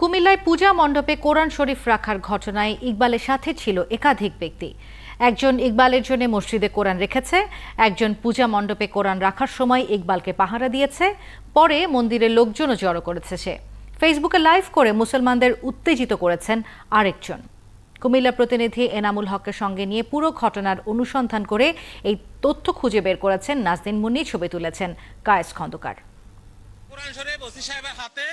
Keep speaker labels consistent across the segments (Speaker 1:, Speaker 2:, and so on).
Speaker 1: কুমিল্লায় পূজা মণ্ডপে কোরআন শরীফ রাখার ঘটনায় ইকবালের সাথে ছিল একাধিক ব্যক্তি। একজন ইকবালের জন্য মসজিদে কোরআন রেখেছে, একজন পূজা মণ্ডপে কোরআন রাখার সময় ইকবালকে পাহারা দিয়েছে, পরে মন্দিরের লোকজনও জড়ো করেছে সে। ফেসবুকে লাইভ করে মুসলমানদের উত্তেজিত করেছেন আরেকজন। কুমিল্লা প্রতিনিধি এনামুল হকের সঙ্গে নিয়ে পুরো ঘটনার অনুসন্ধান করে এই তথ্য খুঁজে বের করেছেন নাজদিন মুন্নি, ছবি তুলেছেন কায়েস খন্দকার।
Speaker 2: কোরআন শরীফ ওসি সাহেবের হাতে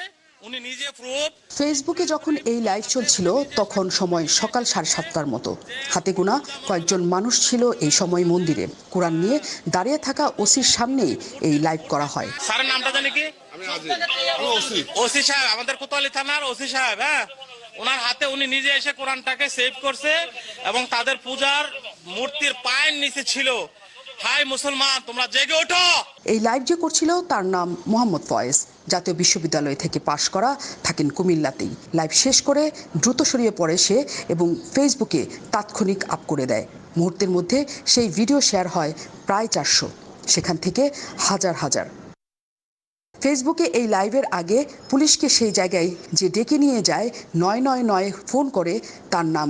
Speaker 2: উনি নিজে প্রুফ
Speaker 3: ফেসবুকে যখন এই লাইভ চলছিল তখন সময় সকাল সাড়ে সাতটার মতো। হাতে গোনা কয়েকজন মানুষ ছিল এই সময় মন্দিরে। কোরআন নিয়ে দাঁড়িয়ে থাকা ওসির সামনেই এই লাইভ করা হয়।
Speaker 2: স্যারের নামটা জানি কি? ওসি। সাহেব আমাদের কোতোয়ালি থানার ওসি সাহেব হ্যাঁ? ওনার হাতে উনি নিজে এসে কোরআনটাকে সেভ করছে এবং তাদের পূজার মূর্তির পায়ের নিচে ছিল। হাই মুসলমান তোমরা জেগে ওঠো!
Speaker 3: এই লাইভ যে করছিল তার নাম মোহাম্মদ ফয়েজ। জাতীয় বিশ্ববিদ্যালয় থেকে পাশ করা থাকেন কুমিল্লাতেই। লাইভ শেষ করে দ্রুত সরিয়ে পড়ে সে এবং ফেসবুকে তাৎক্ষণিক আপ করে দেয়। মুহূর্তের মধ্যে সেই ভিডিও শেয়ার হয় প্রায় চারশো। সেখান থেকে হাজার হাজার। ফেসবুকে এই লাইভের আগে পুলিশকে সেই জায়গায় যে ডেকে নিয়ে যায় নয় নয় নয় ফোন করে তার নাম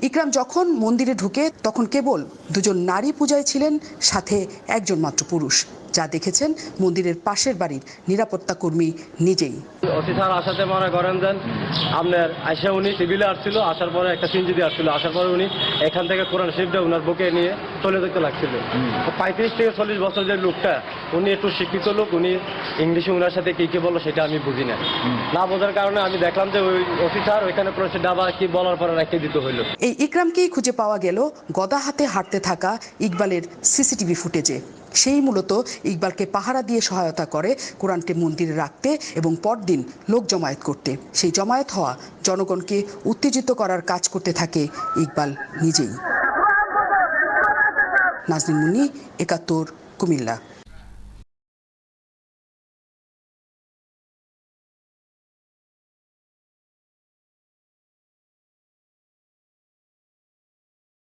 Speaker 3: ইকরাম যখন মন্দিরে ঢুকে তখন কেবল দুজন নারী পূজায় ছিলেন সাথে একজন মাত্র পুরুষ। যা দেখেছেন মন্দিরের পাশের বাড়ির নিরাপত্তা কর্মী নিজেই।
Speaker 4: অতি স্যার আসাতে মনে করেন দেন আপনার আইসা উনি সিভিলে আসছিল আসার পরে একটা সিনজিদি আসছিল। আসার পরে উনি এখান থেকে কোরআন শরীফটা উনার বুকে নিয়ে চলে যেতে লাগছিল। পঁয়ত্রিশ থেকে চল্লিশ বছর যে লোকটা উনি একটু শিক্ষিত লোক উনি ইংলিশে উনার সাথে কি কি বলল সেটা আমি বুঝি না। না বোঝার কারণে আমি দেখলাম যে ওই অফিসার ওইখানে করে ডাবা কি বলার পরে রেখে দিতে হইল।
Speaker 3: এই ইকরামকেই খুঁজে পাওয়া গেল গদা হাতে হাঁটতে থাকা ইকবালের সিসিটিভি ফুটেজে। সেই মূলত ইকবালকে পাহারা দিয়ে সহায়তা করে কোরআনকে মন্দিরে রাখতে এবং পরদিন লোক জমায়েত করতে। সেই জমায়েত হওয়া জনগণকে উত্তেজিত করার কাজ করতে থাকে ইকবাল নিজেই। নাজনীন মুন্নি, একাত্তর, কুমিল্লা।